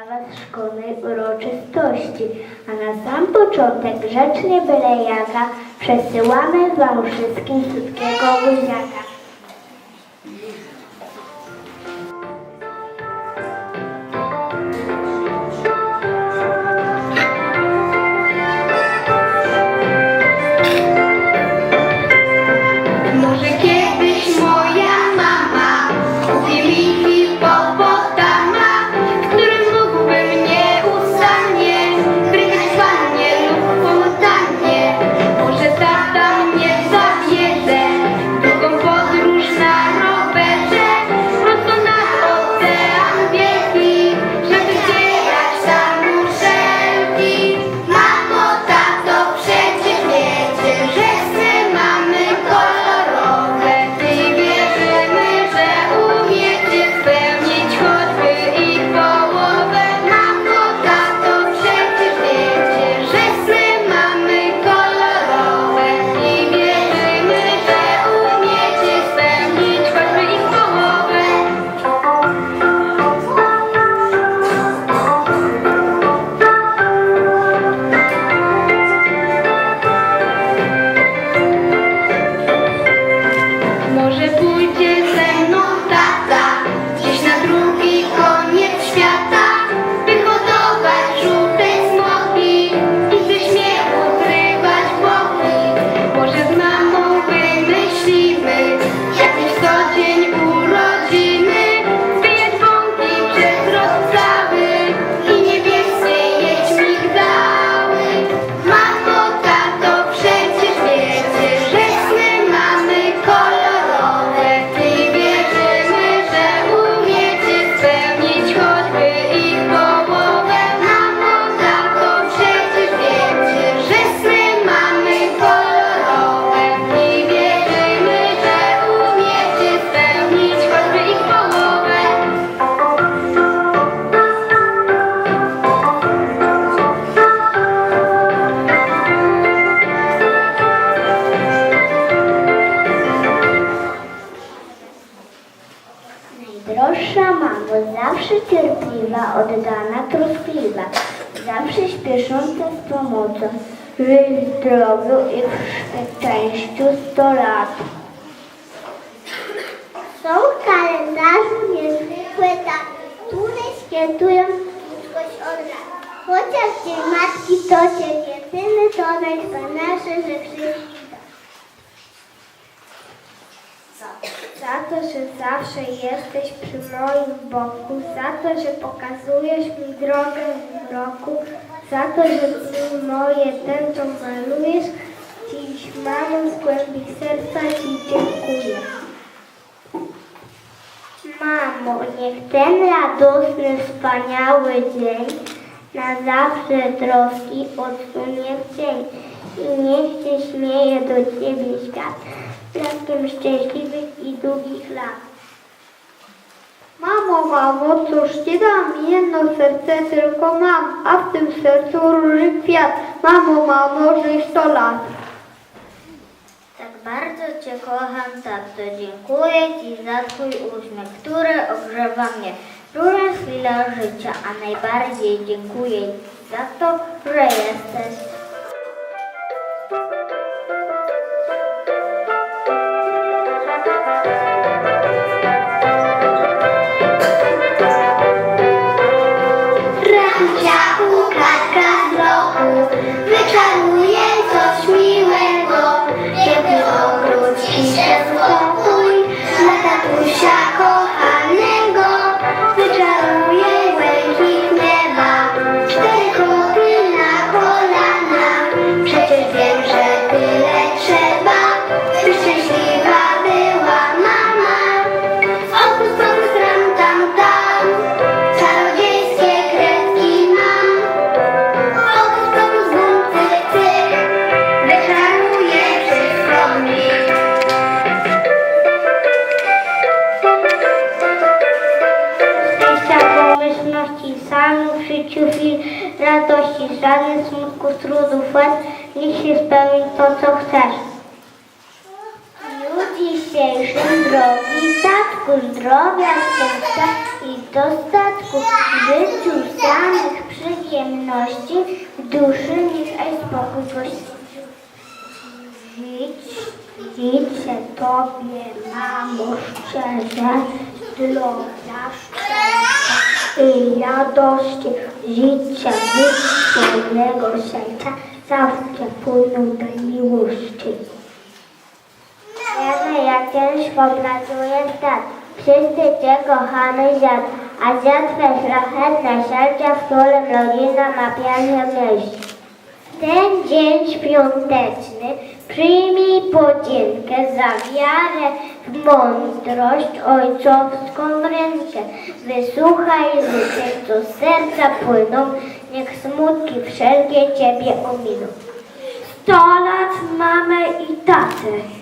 dla Was szkolnej uroczystości, a na sam początek grzecznie byle jaka przesyłamy Wam wszystkim słodkiego buziaka. Cierpliwa, oddana, troskliwa, zawsze śpiesząca z pomocą, żyj w zdrowiu i w szczęściu sto lat. Są w kalendarzu niezwykłe daty, które świętują ludzkość od lat. Chociaż Dzień Matki to Cię jedyny, to najwspanialsze, że Za to, że zawsze jesteś przy moim boku, za to, że pokazujesz mi drogę w roku, za to, że dni moje tęczą malujesz, dziś mamo z głębi serca Ci dziękuję. Mamo, niech ten radosny, wspaniały dzień na zawsze troski odsunie w cień i niech się śmieje do Ciebie świat blaskiem szczęśliwych i długich lat. Mamo, mamo, cóż ci dam? Jedno serce tylko mam, a w tym sercu róży kwiat. Mamo, mamo, żyj sto lat. Tak bardzo Cię kocham, tato. Dziękuję Ci za Twój uśmiech, który ogrzewa mnie różne chwile życia, a najbardziej dziękuję Ci za to, że jesteś. can Szczęścia, pomyślności, sanu w życiu chwil, radości, żadnych smutku, trudów, łez, niech się spełni to, co chcesz. W dniu dzisiejszym drogi tatku, zdrowia, szczęścia i dostatku w życiu niewidzialnych przyjemności w duszy niechaj spokój gości. Żyć, życzę Tobie, mamo, szczerze, zdrowia, szczęścia i radości. Życzę z swojego serca zawsze płyną tej miłości. Wiemy, jak ciężko pracuje stat. Wszyscy Cię kochamy dziad, a dziad Twe szlachetne serca, w którym rodzina ma pierwsze miejsce. Ten dzień świąteczny przyjmij podziękę za wiarę mądrość ojcowską rękę. Wysłuchaj życzeń, co serca płyną, niech smutki wszelkie Ciebie ominą. Sto lat mamy i tatę,